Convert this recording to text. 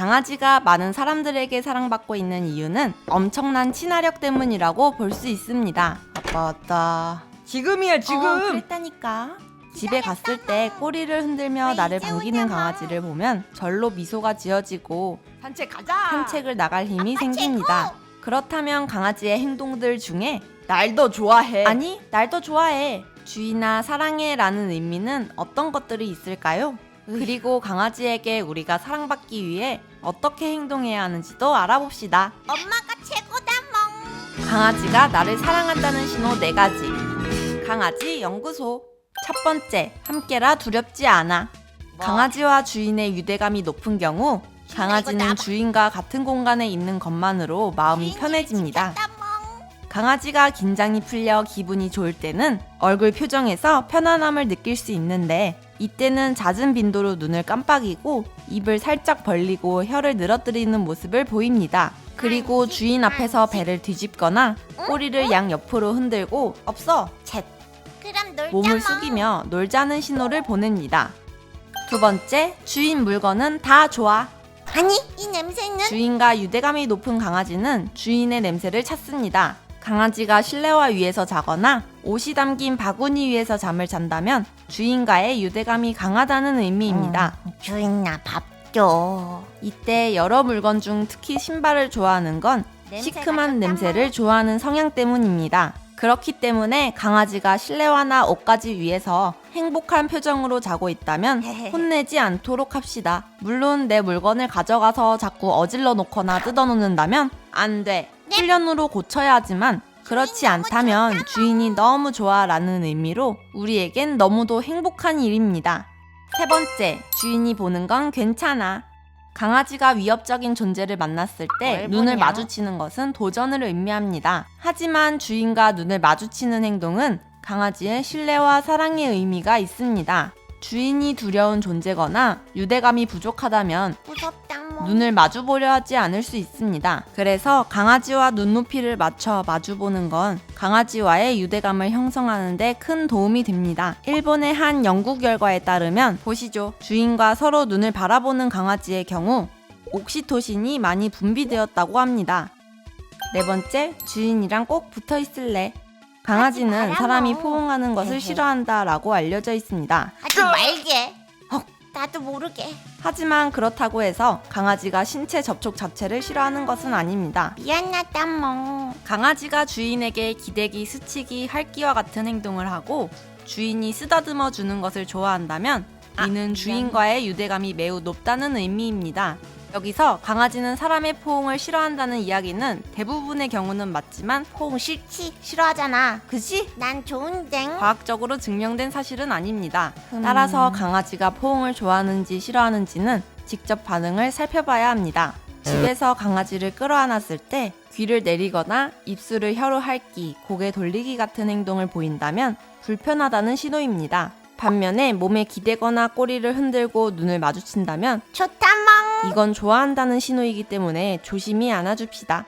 강아지가 많은 사람들에게 사랑받고 있는 이유는 엄청난 친화력 때문이라고 볼 수 있습니다. 아빠 왔다. 지금이야 지금. 어, 그랬다니까. 집에 갔을 때 꼬리를 흔들며 나를 반기는. 강아지를 보면 절로 미소가 지어지고 산책 가자. 산책을 나갈 힘이 생깁니다. 그렇다면 강아지의 행동들 중에 날 더 좋아해. 아니, 날 더 좋아해. 주인아, 사랑해 라는 의미는 어떤 것들이 있을까요? 그리고 강아지에게 우리가 사랑받기 위해 어떻게 행동해야 하는지도 알아봅시다. 엄마가 최고다 멍. 강아지가 나를 사랑한다는 신호 네 가지. 강아지 연구소. 첫 번째, 함께라 두렵지 않아. 뭐? 강아지와 주인의 유대감이 높은 경우 강아지는. 주인과 같은 공간에 있는 것만으로 마음이 편해집니다. 멍. 강아지가 긴장이 풀려 기분이 좋을 때는 얼굴 표정에서 편안함을 느낄 수 있는데 이때는 잦은 빈도로 눈을 깜빡이고 입을 살짝 벌리고 혀를 늘어뜨리는 모습을 보입니다. 그리고 주인 앞에서 배를 뒤집거나 꼬리를 양 옆으로 흔들고 없어 쳇 그럼 놀자 몸을 멍. 숙이며 놀자는 신호를 보냅니다. 두 번째, 주인 물건은 다 좋아. 아니 이 냄새는 주인과 유대감이 높은 강아지는 주인의 냄새를 찾습니다. 강아지가 실내화 위에서 자거나 옷이 담긴 바구니 위에서 잠을 잔다면 주인과의 유대감이 강하다는 의미입니다. 음, 주인 나밥 줘. 이때 여러 물건 중 특히 신발을 좋아하는 건 시큼한 냄새를 멍. 좋아하는 성향 때문입니다. 그렇기 때문에 강아지가 실내화나 옷가지 위에서 행복한 표정으로 자고 있다면 혼내지 않도록 합시다. 물론 내 물건을 가져가서 자꾸 어질러 놓거나 뜯어 놓는다면 안 돼. 훈련으로 고쳐야 하지만 그렇지 네. 않다면 주인이 너무 좋아라는 의미로 우리에겐 너무도 행복한 일입니다. 세 번째, 주인이 보는 건 괜찮아. 강아지가 위협적인 존재를 만났을 때뭘 눈을? 마주치는 것은 도전을 의미합니다. 하지만 주인과 눈을 마주치는 행동은 강아지의 신뢰와 사랑의 의미가 있습니다. 주인이 두려운 존재거나 유대감이 부족하다면. 눈을 마주 보려 하지 않을 수 있습니다. 그래서 강아지와 눈높이를 맞춰 마주 보는 건 강아지와의 유대감을 형성하는데 큰 도움이 됩니다. 일본의 한 연구 결과에 따르면 보시죠. 주인과 서로 눈을 바라보는 강아지의 경우 옥시토신이 많이 분비되었다고 합니다. 네 번째, 주인이랑 꼭 붙어 있을래. 강아지는 사람이 뭐. 포옹하는 것을 헤헤. 싫어한다라고 알려져 있습니다. 하지 말게. 헉, 나도 모르게. 하지만 그렇다고 해서 강아지가 신체 접촉 자체를 싫어하는 것은 아닙니다. 미안하다 멍. 강아지가 주인에게 기대기, 스치기, 핥기와 같은 행동을 하고 주인이 쓰다듬어 주는 것을 좋아한다면 아, 이는 미안. 주인과의 유대감이 매우 높다는 의미입니다. 여기서 강아지는 사람의 포옹을 싫어한다는 이야기는 대부분의 경우는 맞지만 포옹 싫지? 싫어하잖아. 그지? 난 좋은데. 과학적으로 증명된 사실은 아닙니다. 음. 따라서 강아지가 포옹을 좋아하는지 싫어하는지는 직접 반응을 살펴봐야 합니다. 집에서 강아지를 끌어안았을 때 귀를 내리거나 입술을 혀로 핥기, 고개 돌리기 같은 행동을 보인다면 불편하다는 신호입니다. 반면에 몸에 기대거나 꼬리를 흔들고 눈을 마주친다면 좋다 멍. 이건 좋아한다는 신호이기 때문에 조심히 안아줍시다.